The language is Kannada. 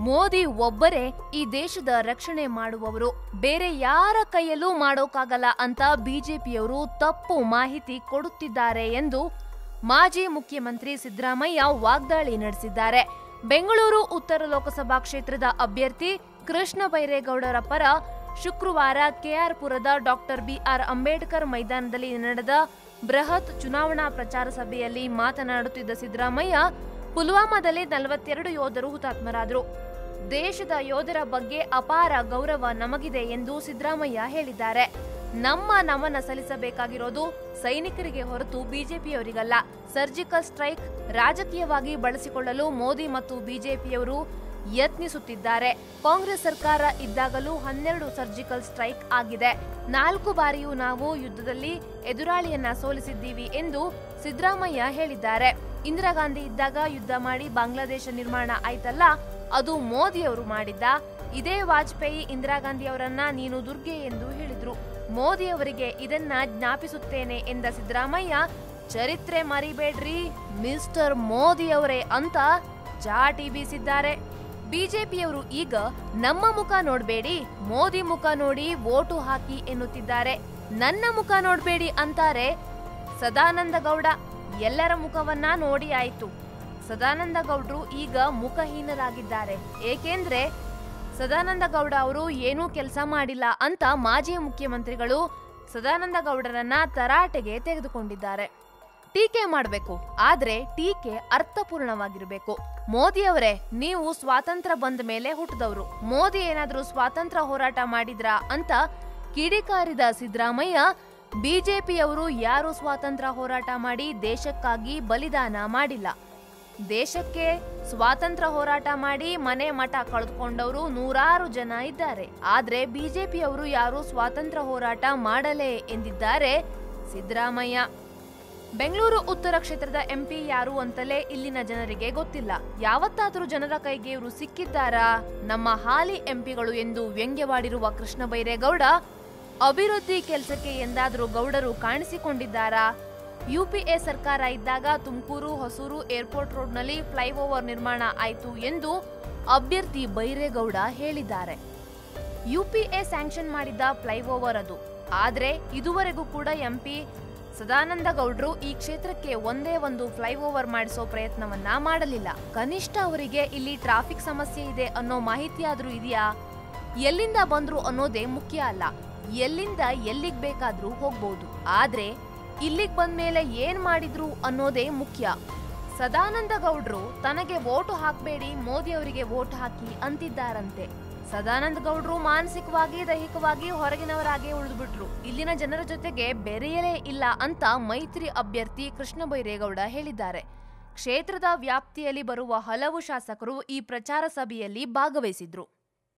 ಮೋದಿ ಒಬ್ಬರೇ ಈ ದೇಶದ ರಕ್ಷಣೆ ಮಾಡುವವರು. ಬೇರೆ ಯಾರ ಕೈಯಲ್ಲೂ ಮಾಡೋಕ್ಕಾಗಲ್ಲ ಅಂತ ಬಿಜೆಪಿಯವರು ತಪ್ಪು ಮಾಹಿತಿ ಕೊಡುತ್ತಿದ್ದಾರೆ ಎಂದು ಮಾಜಿ ಮುಖ್ಯಮಂತ್ರಿ ಸಿದ್ದರಾಮಯ್ಯ ವಾಗ್ದಾಳಿ ನಡೆಸಿದ್ದಾರೆ. ಬೆಂಗಳೂರು ಉತ್ತರ ಲೋಕಸಭಾ ಕ್ಷೇತ್ರದ ಅಭ್ಯರ್ಥಿ ಕೃಷ್ಣ ಬೈರೇಗೌಡರ ಪರ ಶುಕ್ರವಾರ ಕೆಆರ್ಪುರದ ಡಾಕ್ಟರ್ ಬಿಆರ್ ಅಂಬೇಡ್ಕರ್ ಮೈದಾನದಲ್ಲಿ ನಡೆದ ಬೃಹತ್ ಚುನಾವಣಾ ಪ್ರಚಾರ ಸಭೆಯಲ್ಲಿ ಮಾತನಾಡುತ್ತಿದ್ದ ಸಿದ್ದರಾಮಯ್ಯ ಪುಲ್ವಾಮಾದಲ್ಲಿ ನಲವತ್ತೆರಡು ಯೋಧರು ಹುತಾತ್ಮರಾದರು. ದೇಶದ ಯೋಧರ ಬಗ್ಗೆ ಅಪಾರ ಗೌರವ ನಮಗಿದೆ ಎಂದು ಸಿದ್ದರಾಮಯ್ಯ ಹೇಳಿದ್ದಾರೆ. ನಮ್ಮ ನಮನ ಸಲ್ಲಿಸಬೇಕಾಗಿರೋದು ಸೈನಿಕರಿಗೆ ಹೊರತು ಬಿಜೆಪಿಯವರಿಗಲ್ಲ. ಸರ್ಜಿಕಲ್ ಸ್ಟ್ರೈಕ್ ರಾಜಕೀಯವಾಗಿ ಬಳಸಿಕೊಳ್ಳಲು ಮೋದಿ ಮತ್ತು ಬಿಜೆಪಿಯವರು ಯತ್ನಿಸುತ್ತಿದ್ದಾರೆ. ಕಾಂಗ್ರೆಸ್ ಸರ್ಕಾರ ಇದ್ದಾಗಲೂ ಹನ್ನೆರಡು ಸರ್ಜಿಕಲ್ ಸ್ಟ್ರೈಕ್ ಆಗಿದೆ. ನಾಲ್ಕು ಬಾರಿಯೂ ನಾವು ಯುದ್ಧದಲ್ಲಿ ಎದುರಾಳಿಯನ್ನ ಸೋಲಿಸಿದ್ದೀವಿ ಎಂದು ಸಿದ್ದರಾಮಯ್ಯ ಹೇಳಿದ್ದಾರೆ. ಇಂದಿರಾ ಗಾಂಧಿ ಇದ್ದಾಗ ಯುದ್ಧ ಮಾಡಿ ಬಾಂಗ್ಲಾದೇಶ ನಿರ್ಮಾಣ ಆಯ್ತಲ್ಲ, ಅದು ಮೋದಿಯವರು ಮಾಡಿದ್ದ. ಇದೇ ವಾಜಪೇಯಿ ಇಂದಿರಾ ಗಾಂಧಿ ಅವರನ್ನ ನೀನು ದುರ್ಗೆ ಎಂದು ಹೇಳಿದ್ರು. ಮೋದಿ ಅವರಿಗೆ ಇದನ್ನ ಜ್ಞಾಪಿಸುತ್ತೇನೆ ಎಂದ ಸಿದ್ದರಾಮಯ್ಯ, ಚರಿತ್ರೆ ಮರಿಬೇಡ್ರಿ, ಮಿಸ್ಟರ್ ಮೋದಿ ಅವರೇ ಅಂತ ಚಾಟಿ ಬೀಸಿದ್ದಾರೆ. ಬಿಜೆಪಿಯವರು ಈಗ ನಮ್ಮ ಮುಖ ನೋಡಬೇಡಿ, ಮೋದಿ ಮುಖ ನೋಡಿ ವೋಟು ಹಾಕಿ ಎನ್ನುತ್ತಿದ್ದಾರೆ. ನನ್ನ ಮುಖ ನೋಡಬೇಡಿ ಅಂತಾರೆ ಸದಾನಂದ ಗೌಡ. ಎಲ್ಲರ ಮುಖವನ್ನ ನೋಡಿ ಆಯಿತು. ಸದಾನಂದ ಗೌಡ್ರು ಈಗ ಮುಖಹೀನರಾಗಿದ್ದಾರೆ. ಏಕೆಂದ್ರೆ ಸದಾನಂದ ಗೌಡ ಅವರು ಏನೂ ಕೆಲಸ ಮಾಡಿಲ್ಲ ಅಂತ ಮಾಜಿ ಮುಖ್ಯಮಂತ್ರಿಗಳು ಸದಾನಂದ ಗೌಡರನ್ನ ತರಾಟೆಗೆ ತೆಗೆದುಕೊಂಡಿದ್ದಾರೆ. ಟೀಕೆ ಮಾಡಬೇಕು, ಆದ್ರೆ ಟೀಕೆ ಅರ್ಥಪೂರ್ಣವಾಗಿರಬೇಕು. ಮೋದಿ ಅವರೇ, ನೀವು ಸ್ವಾತಂತ್ರ್ಯ ಬಂದ ಮೇಲೆ ಹುಟ್ಟಿದವರು. ಮೋದಿ ಏನಾದರೂ ಸ್ವಾತಂತ್ರ್ಯ ಹೋರಾಟ ಮಾಡಿದ್ರಾ ಅಂತ ಕಿಡಿಕಾರಿದ ಸಿದ್ದರಾಮಯ್ಯ ಬಿಜೆಪಿಯವರು ಯಾರು ಸ್ವಾತಂತ್ರ್ಯ ಹೋರಾಟ ಮಾಡಿ ದೇಶಕ್ಕಾಗಿ ಬಲಿದಾನ ಮಾಡಿಲ್ಲ. ದೇಶಕ್ಕೆ ಸ್ವಾತಂತ್ರ್ಯ ಹೋರಾಟ ಮಾಡಿ ಮನೆ ಮಠ ಕಳೆದುಕೊಂಡವರು ನೂರಾರು ಜನ ಇದ್ದಾರೆ. ಆದ್ರೆ ಬಿಜೆಪಿಯವರು ಯಾರು ಸ್ವಾತಂತ್ರ್ಯ ಹೋರಾಟ ಮಾಡಲೇ ಎಂದಿದ್ದಾರೆ ಸಿದ್ದರಾಮಯ್ಯ. ಬೆಂಗಳೂರು ಉತ್ತರ ಕ್ಷೇತ್ರದ ಎಂಪಿ ಯಾರು ಅಂತಲೇ ಇಲ್ಲಿನ ಜನರಿಗೆ ಗೊತ್ತಿಲ್ಲ. ಯಾವತ್ತಾದರೂ ಜನರ ಕೈಗೆ ಇವರು ಸಿಕ್ಕಿದ್ದಾರಾ? ನಮ್ಮ ಹಾಲಿ ಎಂಪಿಗಳು ಎಂದು ವ್ಯಂಗ್ಯವಾಡಿರುವ ಕೃಷ್ಣ ಬೈರೇಗೌಡ ಅಭಿವೃದ್ಧಿ ಕೆಲಸಕ್ಕೆ ಎಂದಾದರೂ ಗೌಡರು ಕಾಣಿಸಿಕೊಂಡಿದ್ದಾರಾ? ಯುಪಿಎ ಸರ್ಕಾರ ಇದ್ದಾಗ ತುಮಕೂರು, ಹೊಸೂರು ಏರ್ಪೋರ್ಟ್ ರೋಡ್ನಲ್ಲಿ ಫ್ಲೈಓವರ್ ನಿರ್ಮಾಣ ಆಯಿತು ಎಂದು ಅಭ್ಯರ್ಥಿ ಬೈರೇಗೌಡ ಹೇಳಿದ್ದಾರೆ. ಯುಪಿಎ ಸ್ಯಾಂಕ್ಷನ್ ಮಾಡಿದ್ದ ಫ್ಲೈಓವರ್ ಅದು. ಆದರೆ ಇದುವರೆಗೂ ಕೂಡ ಎಂಪಿ ಸದಾನಂದ ಗೌಡ್ರು ಈ ಕ್ಷೇತ್ರಕ್ಕೆ ಒಂದೇ ಒಂದು ಫ್ಲೈಓವರ್ ಮಾಡಿಸೋ ಪ್ರಯತ್ನವನ್ನ ಮಾಡಲಿಲ್ಲ. ಕನಿಷ್ಠ ಅವರಿಗೆ ಇಲ್ಲಿ ಟ್ರಾಫಿಕ್ ಸಮಸ್ಯೆ ಇದೆ ಅನ್ನೋ ಮಾಹಿತಿಯಾದರೂ ಇದೆಯಾ? ಎಲ್ಲಿಂದ ಬಂದ್ರು ಅನ್ನೋದೇ ಮುಖ್ಯ ಅಲ್ಲ. ಎಲ್ಲಿಂದ ಎಲ್ಲಿಗೆ ಬೇಕಾದ್ರೂ ಹೋಗ್ಬೋದು. ಇಲ್ಲಿಗೆ ಬಂದ ಮೇಲೆ ಏನು ಮಾಡಿದ್ರು ಅನ್ನೋದೇ ಮುಖ್ಯ. ಸದಾನಂದ ಗೌಡ್ರು ತನಗೆ ವೋಟು ಹಾಕಬೇಡಿ ಮೋದಿ ಅವರಿಗೆ ವೋಟ್ ಹಾಕಿ ಅಂತಿದ್ದಾರಂತೆ. ಸದಾನಂದ ಗೌಡ್ರು ಮಾನಸಿಕವಾಗಿ, ದೈಹಿಕವಾಗಿ ಹೊರಗಿನವರಾಗಿ ಉಳಿದ್ಬಿಟ್ರು. ಇಲ್ಲಿನ ಜನರ ಜೊತೆಗೆ ಬೆರೆಯಲೇ ಇಲ್ಲ ಅಂತ ಮೈತ್ರಿ ಅಭ್ಯರ್ಥಿ ಕೃಷ್ಣ ಬೈರೇಗೌಡ ಹೇಳಿದ್ದಾರೆ. ಕ್ಷೇತ್ರದ ವ್ಯಾಪ್ತಿಯಲ್ಲಿ ಬರುವ ಹಲವು ಶಾಸಕರು ಈ ಪ್ರಚಾರ ಸಭೆಯಲ್ಲಿ ಭಾಗವಹಿಸಿದ್ರು.